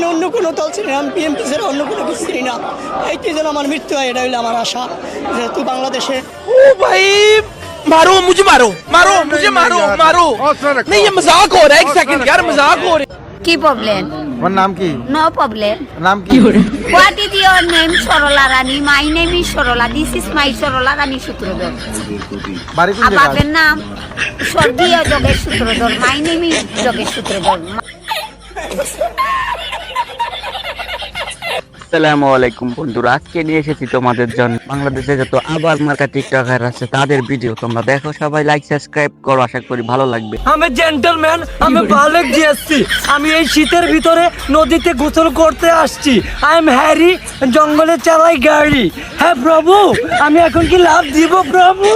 জীবনে অন্য কোনো দল চিনি না আমি বিএনপি ছাড়া অন্য কোনো কিছু চিনি না এইটি যেন আমার মৃত্যু হয় এটা হইলে আমার আশা যেহেতু বাংলাদেশে ओ भाई मारो मुझे मारो मारो मुझे मारो मारो नहीं ये मजाक हो रहा है एक सेकंड यार मजाक हो रहा है কি প্রবলেম তোমার নাম কি নো প্রবলেম নাম কি what is your name Sarala Rani my name is Sarala this is my Sarala Rani Sutradhar বাড়ি কোন আর জায়গায় বাপের নাম স্বর্গীয় Jogesh Sutradhar my name is Jogesh Sutradhar আসসালামু আলাইকুম বন্ধুরা আজকে নিয়ে এসেছি তোমাদের জন্য বাংলাদেশে যত আবার মার্কা টিকটকার আছে তাদের ভিডিও তোমরা দেখো সবাই লাইক সাবস্ক্রাইব করো আশা করি ভালো লাগবে আমি জেন্টলম্যান আমি বালেক জিএসসি আমি এই শীতের ভিতরে নদীতে গোসল করতে আসছি আই এম হ্যারি জঙ্গলে চালাই গাড়ি হ্যাঁ প্রভু আমি এখন কি লাভ দিব প্রভু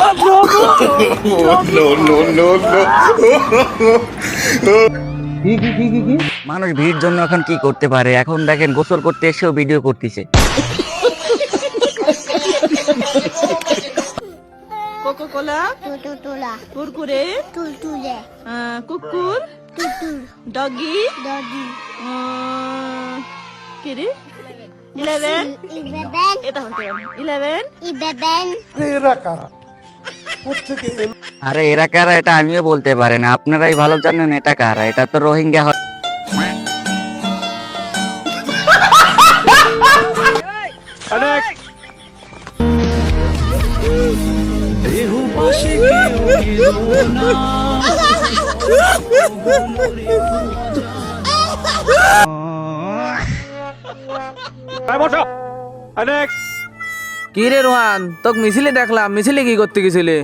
ও প্রভু কি কি কি কি কি? মানুষ ভিড় জন্য এখন কি করতে পারে? এখন দেখেন গোসল করতে এসেও ভিডিও করতেছে। কোকো কোলা কুরকুরে টুলটুলে কুকুর টুটুল ডগি কিরে? ইলেভেন ইবেবেন এটা হতে ইলেভেন আরে এরা কারা এটা আমিও বলতে পারি না। আপনারাই ভালো জানেন এটা কারা। এটা তো রোহিঙ্গা হ- কি রে রোহান? তোক মিছিলে দেখলাম মিছিলে কি করতে গেছিলে?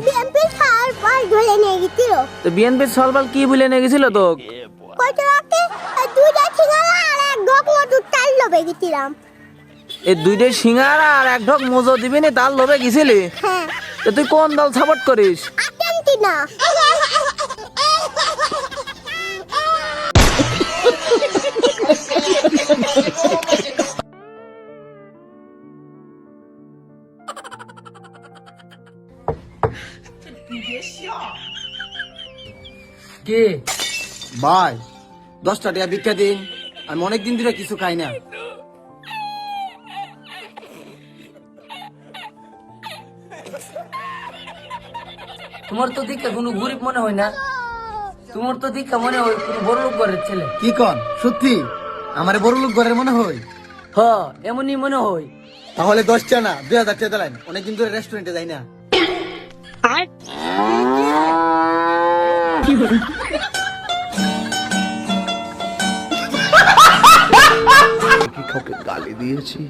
তো বিএনপির সলবাল কি বলে নিয়ে গেছিল তোক? এ দুইটা এই সিঙ্গারা আর এক ঢক মজো দিবি তার লোভে গেছিলি? হ্যাঁ। তুই কোন দল সাপোর্ট করিস? আর্জেন্টিনা। কে? ভাই দশটা টাকা ভিক্ষা দিন। আমি অনেক দিন ধরে কিছু খাই না। তোমার তো দিকে কোনো গরিব মনে হয় না। তোমার তো দিকে মনে হয় কোনো বড় লোক ঘরের ছেলে। কি কন? সত্যি? আমার বড় লোক ঘরের মনে হয়? হ এমনই মনে হয়। তাহলে দশটা না দুই হাজার টাকা দিলেন অনেকদিন ধরে রেস্টুরেন্টে যাই না। আর কি বলি কাউকে গালি দিয়েছি?